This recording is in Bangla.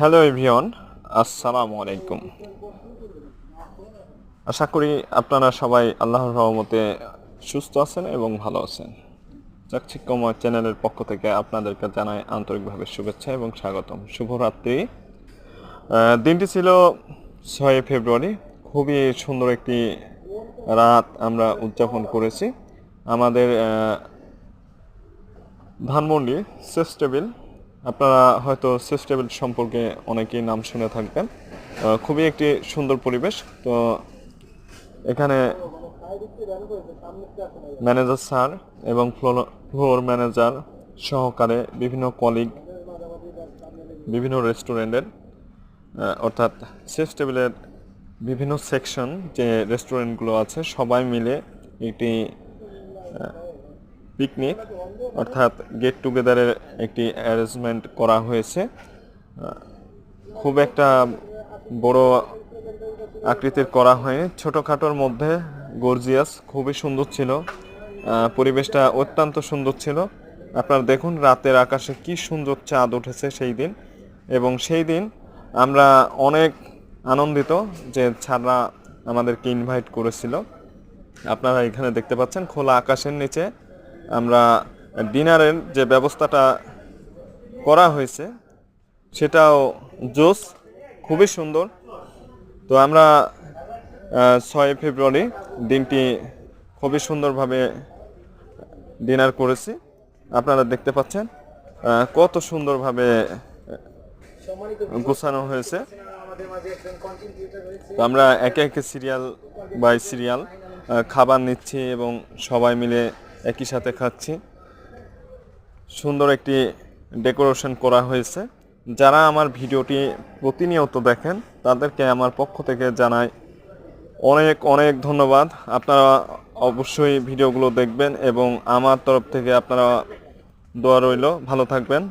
হ্যালো এভরিওয়ান আসসালামু আলাইকুম আশা করি আপনারা সবাই আল্লাহর রহমতে সুস্থ আছেন এবং ভালো আছেন। চাকচিক্যময় চ্যানেলের পক্ষ থেকে আপনাদেরকে জানাই আন্তরিকভাবে শুভেচ্ছা এবং স্বাগতম। শুভরাত্রি। দিনটি ছিল ছয় ফেব্রুয়ারি। খুবই সুন্দর একটি রাত আমরা উদযাপন করেছি। আমাদের ধানমন্ডি সেস্টেবিল আপনারা হয়তো সেস্টেবিল সম্পর্কে অনেকেই নাম শুনে থাকবেন। খুবই একটি সুন্দর পরিবেশ। তো এখানে ম্যানেজার স্যার এবং ফ্লোর- ম্যানেজার সহকারে বিভিন্ন কলিগ বিভিন্ন রেস্টুরেন্টের অর্থাৎ সেস্টেবিলের বিভিন্ন সেকশন যে রেস্টুরেন্টগুলো আছে, সবাই মিলে একটি পিকনিক অর্থাৎ গেট টুগেদারের একটি অ্যারেঞ্জমেন্ট করা হয়েছে। খুব একটা বড় আকৃতির করা হয়নি। ছোটোখাটোর মধ্যে গর্জিয়াস খুবই সুন্দর ছিল। পরিবেশটা অত্যন্ত সুন্দর ছিল। আপনারা দেখুন রাতের আকাশে কি সুন্দর চাঁদ উঠেছে সেই দিন। এবং সেই দিন আমরা অনেক আনন্দিত যে ছাড়া আমাদেরকে ইনভাইট করেছিল। আপনারা এখানে দেখতে পাচ্ছেন খোলা আকাশের নিচে আমরা ডিনারের যে ব্যবস্থাটা করা হয়েছে, সেটাও জোস, খুবই সুন্দর। তো আমরা ছয় ফেব্রুয়ারি দিনটি খুবই সুন্দরভাবে ডিনার করেছি। আপনারা দেখতে পাচ্ছেন কত সুন্দরভাবে গোছানো হয়েছে। তো আমরা একে একে সিরিয়াল বাই সিরিয়াল খাবার নিচ্ছি এবং সবাই মিলে একই সাথে খাচ্ছি। সুন্দর একটি ডেকোরেশন করা হয়েছে। যারা আমার ভিডিওটি প্রতিনিয়ত দেখেন, তাদেরকে আমার পক্ষ থেকে জানাই অনেক অনেক ধন্যবাদ। আপনারা অবশ্যই ভিডিওগুলো দেখবেন এবং আমার তরফ থেকে আপনারা দোয়া রইল। ভালো থাকবেন।